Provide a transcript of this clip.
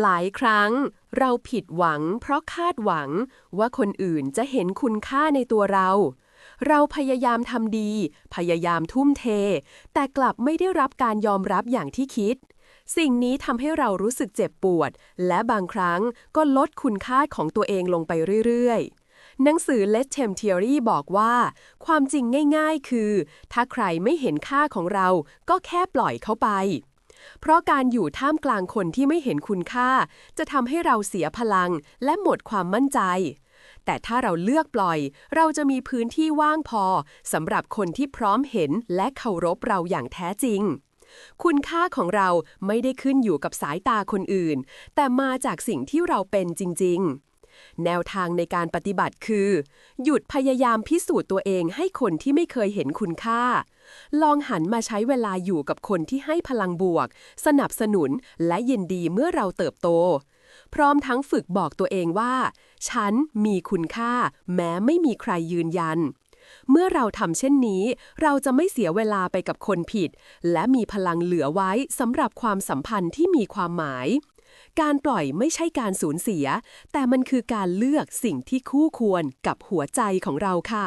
หลายครั้งเราผิดหวังเพราะคาดหวังว่าคนอื่นจะเห็นคุณค่าในตัวเรา เราพยายามทำดี พยายามทุ่มเท แต่กลับไม่ได้รับการยอมรับอย่างที่คิด สิ่งนี้ทำให้เรารู้สึกเจ็บปวด และบางครั้งก็ลดคุณค่าของตัวเองลงไปเรื่อยๆหนังสือ Let Them Theory บอกว่า ความจริงง่ายๆ คือ ถ้าใครไม่เห็นค่าของเราก็แค่ปล่อยเขาไป เพราะการอยู่ท่ามกลางคนที่ไม่เห็นคุณค่า จะทำให้เราเสียพลังและหมดความมั่นใจ แต่ถ้าเราเลือกปล่อย เราจะมีพื้นที่ว่างพอสำหรับคนที่พร้อมเห็นและเคารพเราอย่างแท้จริงคุณค่าของเราไม่ได้ขึ้นอยู่กับสายตาคนอื่น แต่มาจากสิ่งที่เราเป็นจริง ๆ แนวทางในการปฏิบัติคือ หยุดพยายามพิสูจน์ตัวเองให้คนที่ไม่เคยเห็นคุณค่า ลองหันมาใช้เวลาอยู่กับคนที่ให้พลังบวก สนับสนุนและยินดีเมื่อเราเติบโต พร้อมทั้งฝึกบอกตัวเองว่า ฉันมีคุณค่า แม้ไม่มีใครยืนยัน เมื่อเราทำเช่นนี้ เราจะไม่เสียเวลาไปกับคนผิด และมีพลังเหลือไว้สำหรับความสัมพันธ์ที่มีความหมายการปล่อยไม่ใช่การสูญเสีย แต่มันคือการเลือกสิ่งที่คู่ควรกับหัวใจของเราค่ะ